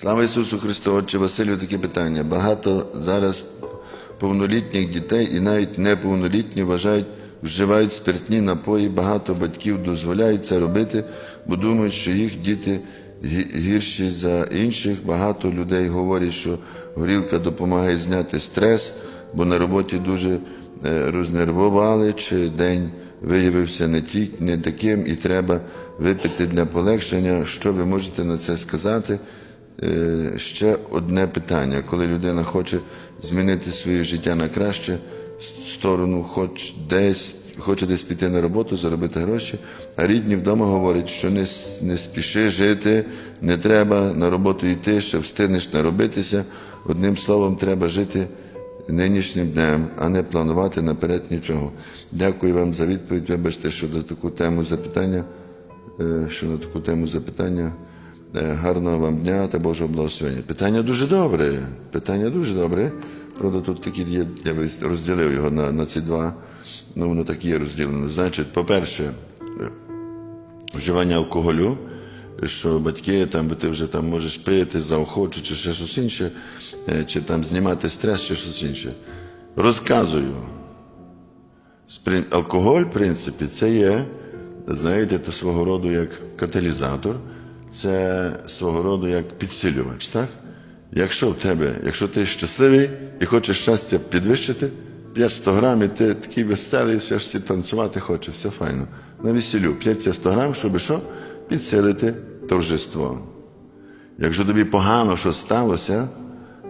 Слава Ісусу Христу, Отче Василю, таке питання. Багато зараз повнолітніх дітей і навіть неповнолітні вважають, вживають спиртні напої. Багато батьків дозволяють це робити, бо думають, що їх діти гірші за інших. Багато людей говорять, що горілка допомагає зняти стрес, бо на роботі дуже е, рознервували, чи день виявився не, ті, не таким, і треба випити для полегшення. Що ви можете на це сказати? Е, ще одне питання, коли людина хоче змінити своє життя на краще сторону, хоч десь, хоче десь піти на роботу, заробити гроші, а рідні вдома говорять, що не, не спіши жити, не треба на роботу йти, ще встигнеш наробитися. Одним словом, треба жити нинішнім днем, а не планувати наперед нічого. Дякую вам за відповідь. Вибачте, що до таку тему запитання, е, що на таку тему запитання. Е, Гарного вам дня та Божого благословення. Питання дуже добре. Питання дуже добре. Правда, тут такі є, я би розділив його на, на ці два. Ну, воно так є розділено. Значить, по-перше, вживання алкоголю, що батьки там, ти вже там можеш пити, заохочу, чи ще щось інше, е, чи там знімати стрес, чи щось інше. Розказую. Алкоголь, в принципі, це є, знаєте, то свого роду як каталізатор, це свого роду як підсилювач. Так? Якщо в тебе, якщо ти щасливий і хочеш щастя підвищити, п'єш 100 грам, і ти такий веселий, все ж всі танцювати хоче, все файно. На весіллю п'ється 100 грам, щоб що? Підсилити торжество. Якщо тобі погано що сталося,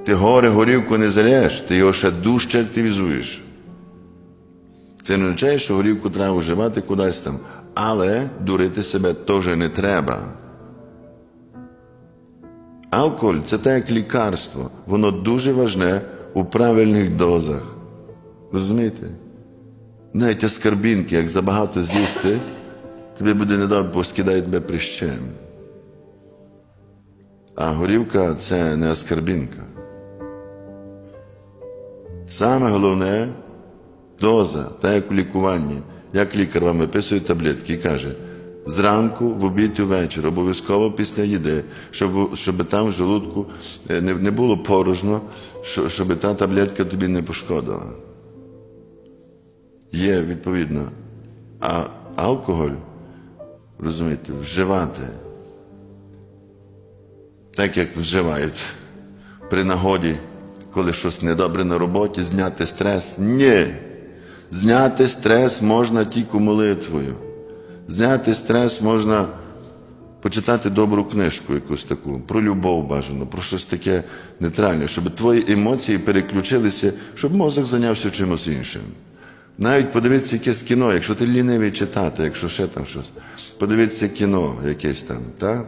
ти горе горівку не залєш, ти його ще дужче активізуєш. Це не означає, що горівку треба вживати кудись там. Але дурити себе теж не треба. Алкоголь це так як лікарство. Воно дуже важне у правильних дозах. Розумієте? Навіть аскарбінки, як забагато з'їсти, тобі буде недобре, бо скидає тебе прищем. А горівка це не аскарбінка. Саме головне доза, так як у лікуванні, як лікар вам виписує таблетки і каже, зранку, в обід і ввечері, обов'язково після їди, щоб, щоб там в желудку е, не, не було порожно, щоб та таблетка тобі не пошкодила. Є відповідно. А алкоголь, розумієте, вживати, так як вживають при нагоді, коли щось недобре на роботі, зняти стрес. Ні. Зняти стрес можна тільки молитвою. Зняти стрес можна почитати добру книжку, якусь таку, про любов бажано, про щось таке нейтральне, щоб твої емоції переключилися, щоб мозок зайнявся чимось іншим. Навіть подивитися якесь кіно, якщо ти лінивий читати, якщо ще там щось, подивитися кіно якесь там, так?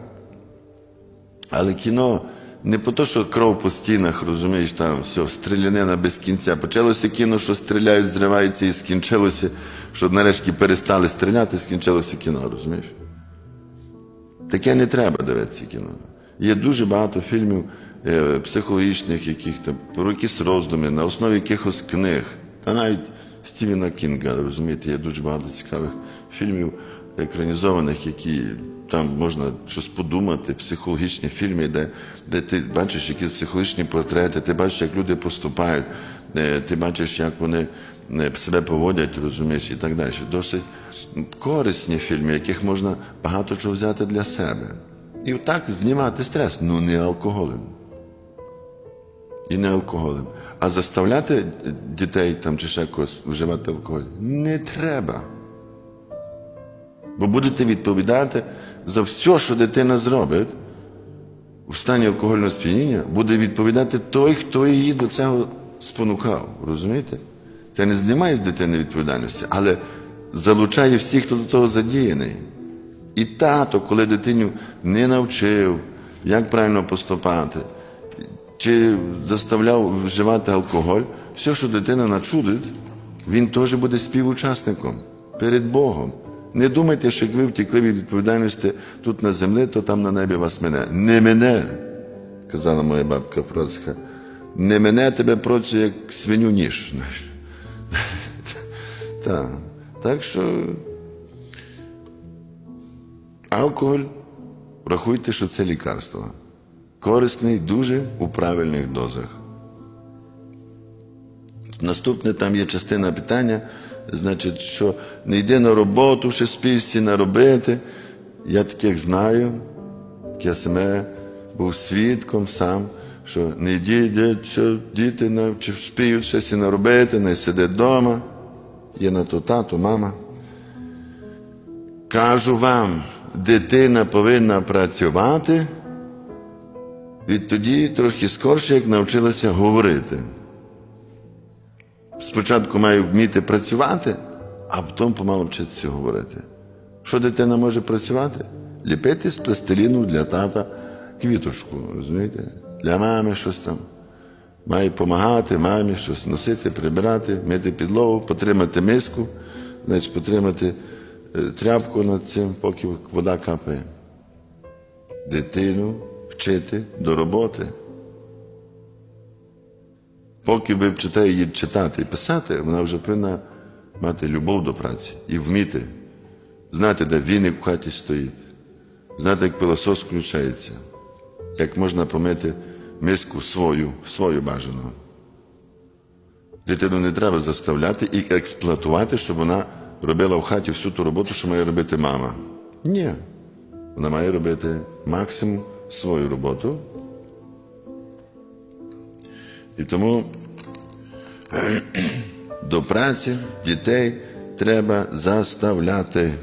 Але кіно не по те, що кров по стінах, розумієш, там все, стрілянина без кінця. Почалося кіно, що стріляють, зриваються, і скінчилося, що нарешті перестали стріляти, скінчилося кіно, розумієш? Таке не треба дивитися кіно. Є дуже багато фільмів е, психологічних, яких там про якісь роздуми, на основі якихось книг. Та навіть Стівена Кінга, розумієте, є дуже багато цікавих фільмів екранізованих, які там можна щось подумати, психологічні фільми, де, де ти бачиш якісь психологічні портрети, ти бачиш, як люди поступають, е, ти бачиш, як вони е, себе поводять, розумієш, і так далі. Досить корисні фільми, яких можна багато чого взяти для себе. І так знімати стрес, ну не алкоголем. І не алкоголем. А заставляти дітей там чи ще когось вживати алкоголь не треба. Бо будете відповідати за все, що дитина зробить в стані алкогольного сп'яніння, буде відповідати той, хто її до цього спонукав. Розумієте? Це не знімає з дитини відповідальності, але залучає всіх, хто до того задіяний. І тато, коли дитиню не навчив, як правильно поступати, чи заставляв вживати алкоголь, все, що дитина начудить, він теж буде співучасником перед Богом. Не думайте, що як ви втекли від відповідальності тут на землі, то там на небі вас мене. Не мене, казала моя бабка Процька. Не мене тебе процю, як свиню ніж. Так. Так що алкоголь, рахуйте, що це лікарство. корисний дуже у правильних дозах. Наступне там є частина питання, значить, що не йди на роботу, ще спішся наробити. Я таких знаю, я саме був свідком сам, що не що діти на- чи спіють щось наробити, не сидить вдома. Є на то тато, мама. Кажу вам, дитина повинна працювати відтоді трохи скорше, як навчилася говорити. Спочатку має вміти працювати, а потім помалу вчитися говорити. Що дитина може працювати? Ліпити з пластиліну для тата квіточку, розумієте? Для мами щось там. Має допомагати мамі щось носити, прибирати, мити підлогу, потримати миску, значить, потримати е, тряпку над цим, поки вода капає. Дитину вчити до роботи. Поки ви вчите її читати і писати, вона вже повинна мати любов до праці і вміти. Знати, де віник в хаті стоїть, знати, як пилосос включається, як можна помити миску свою, свою бажану. Дитину не треба заставляти і експлуатувати, щоб вона робила в хаті всю ту роботу, що має робити мама. Ні. Вона має робити максимум свою роботу. І тому до праці дітей треба заставляти.